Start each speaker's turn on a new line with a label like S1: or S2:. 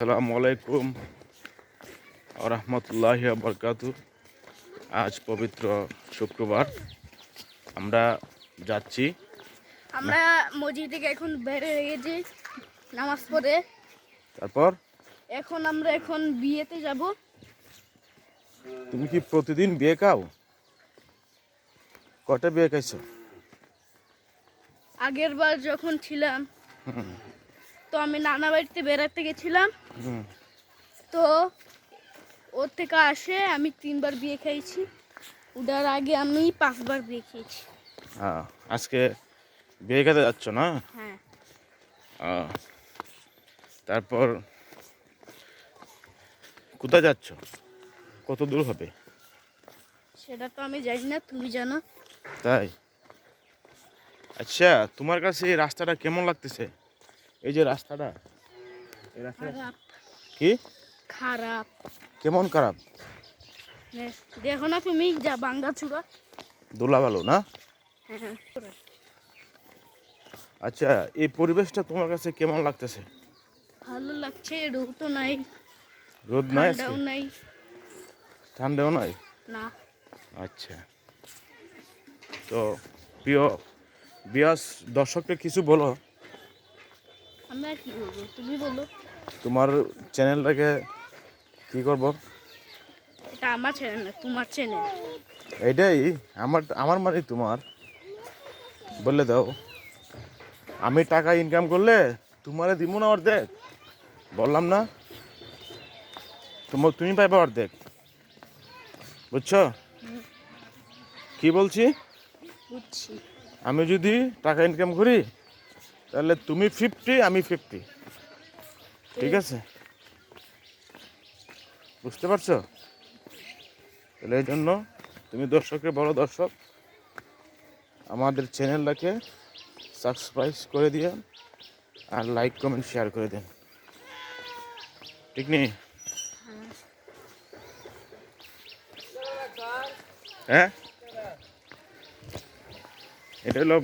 S1: আসসালামু আলাইকুম রহমতুল্লাহ বরকাত আজ পবিত্র শুক্রবার। আমরা যাচ্ছি।
S2: আমরা মসজিদ থেকে এখন বের হয়ে গেছি নামাজ পড়ে।
S1: তারপর?
S2: এখন আমরা এখন বিয়েতে যাব।
S1: তুমি কি প্রতিদিন বিয়ে খাও? কটা বিয়ে খাইছো?
S2: আগের বার যখন ছিলাম। তো আমি নানা বাড়িতে বেড়াতে গেছিলাম। তো ওর থেকে আসে আমি তিনবার বিয়ে খেয়েছি ওটার আগে আমি পাঁচবার বিয়ে খেয়েছি
S1: হ্যাঁ আজকে বিয়ে খেতে যাচ্ছ না?
S2: হ্যাঁ।
S1: আহ, তারপর কোথায় যাচ্ছ? কত দূর হবে?
S2: সেটা তো আমি জানি না তুমি জানো।
S1: তাই? আচ্ছা তোমার কাছে এই রাস্তাটা কেমন লাগতেছে? এই যে রাস্তাটা এই
S2: খারাপ।
S1: কি?
S2: খারাপ।
S1: কেমন খারাপ?
S2: হ্যাঁ, দেখো না তুমি যা বাঙ্গা চূড়া
S1: দোলা ভালো না?
S2: হ্যাঁ হ্যাঁ
S1: আচ্ছা এই পরিবেশটা তোমার কাছে কেমন লাগতেছে?
S2: ভালো লাগছে রোদ তো নাই।
S1: রোদ নাই
S2: ঠান্ডাও নাই।
S1: ঠান্ডাও নাই?
S2: না।
S1: আচ্ছা। তো প্রিয় বিয়াস দর্শককে কিছু বলো।
S2: কি তুমি বলো।
S1: তোমার চ্যানেলটাকে কি করব?
S2: এটা আমার চ্যানেল না তোমার চ্যানেল।
S1: এটাই আমার আমার মানে তোমার। বললে দাও। আমি টাকা ইনকাম করলে তোমারে দিব না অর্ধেক? বললাম না। তোমার তুমি পাইবা অর্ধেক। বুঝছ? কি বলছি? আমি যদি টাকা ইনকাম করি তাহলে তুমি ফিফটি আমি ফিফটি ঠিক আছে? বুঝতে পারছ? তাহলে এই জন্য তুমি দর্শকের বড় দর্শক, আমাদের চ্যানেলটাকে সাবস্ক্রাইব করে দিয়ে আর লাইক কমেন্ট শেয়ার করে দেন ঠিক নেই হ্যাঁ? এটা হলো